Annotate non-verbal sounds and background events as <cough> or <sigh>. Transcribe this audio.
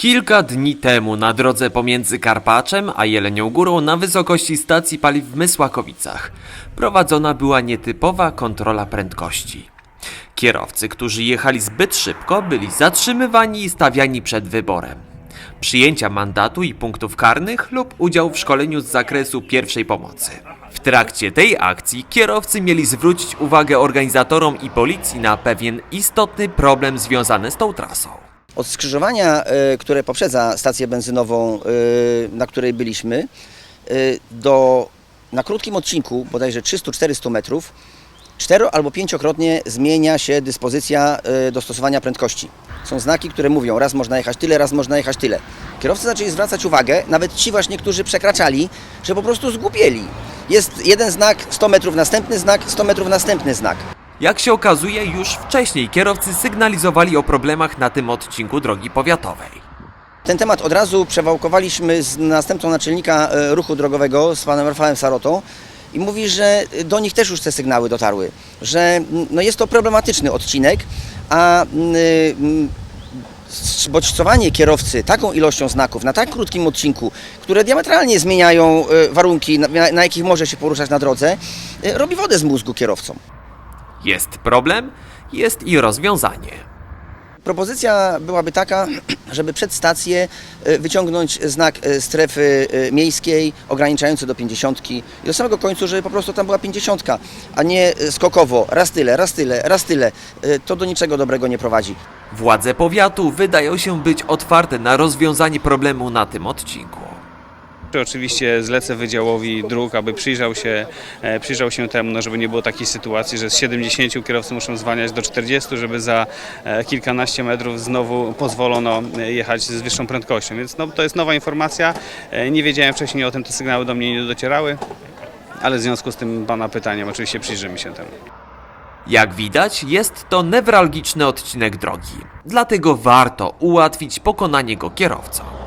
Kilka dni temu na drodze pomiędzy Karpaczem a Jelenią Górą na wysokości stacji paliw w Mysłakowicach prowadzona była nietypowa kontrola prędkości. Kierowcy, którzy jechali zbyt szybko, byli zatrzymywani i stawiani przed wyborem. Przyjęcia mandatu i punktów karnych lub udział w szkoleniu z zakresu pierwszej pomocy. W trakcie tej akcji kierowcy mieli zwrócić uwagę organizatorom i policji na pewien istotny problem związany z tą trasą. Od skrzyżowania, e, które poprzedza stację benzynową, e, na której byliśmy, e, do, na krótkim odcinku, bodajże 300-400 metrów, cztero albo pięciokrotnie zmienia się dyspozycja dostosowania prędkości. Są znaki, które mówią, raz można jechać tyle, raz można jechać tyle. Kierowcy zaczęli zwracać uwagę, nawet ci właśnie, którzy przekraczali, że po prostu zgubieli. Jest jeden znak, 100 metrów następny znak, 100 metrów następny znak. Jak się okazuje, już wcześniej kierowcy sygnalizowali o problemach na tym odcinku drogi powiatowej. Ten temat od razu przewałkowaliśmy z następcą naczelnika e, ruchu drogowego, z panem Rafałem Sarotą i mówi, że do nich też już te sygnały dotarły, że mm, no jest to problematyczny odcinek, a mm, mm, bodźcowanie kierowcy taką ilością znaków na tak krótkim odcinku, które diametralnie zmieniają e, warunki, na, na jakich może się poruszać na drodze, e, robi wodę z mózgu kierowcom. Jest problem, jest i rozwiązanie. Propozycja byłaby taka, <clears throat> żeby przed stację e, wyciągnąć znak e, strefy e, miejskiej ograniczający do 50 i do samego końca, żeby po prostu tam była 50, a nie skokowo, raz tyle, raz tyle, raz tyle. To do niczego dobrego nie prowadzi. Władze powiatu wydają się być otwarte na rozwiązanie problemu na tym odcinku. Oczywiście zlecę Wydziałowi Dróg, aby przyjrzał się, e, przyjrzał się temu, no żeby nie było takiej sytuacji, że z 70 kierowcy muszą zwalniać do 40, żeby za e, kilkanaście metrów znowu pozwolono e, jechać z wyższą prędkością. Więc no, to jest nowa informacja. Nie wiedziałem wcześniej o tym, te sygnały do mnie nie docierały, ale w związku z tym Pana pytaniem oczywiście przyjrzymy się temu. Jak widać, jest to newralgiczny odcinek drogi, dlatego warto ułatwić pokonanie go kierowcom.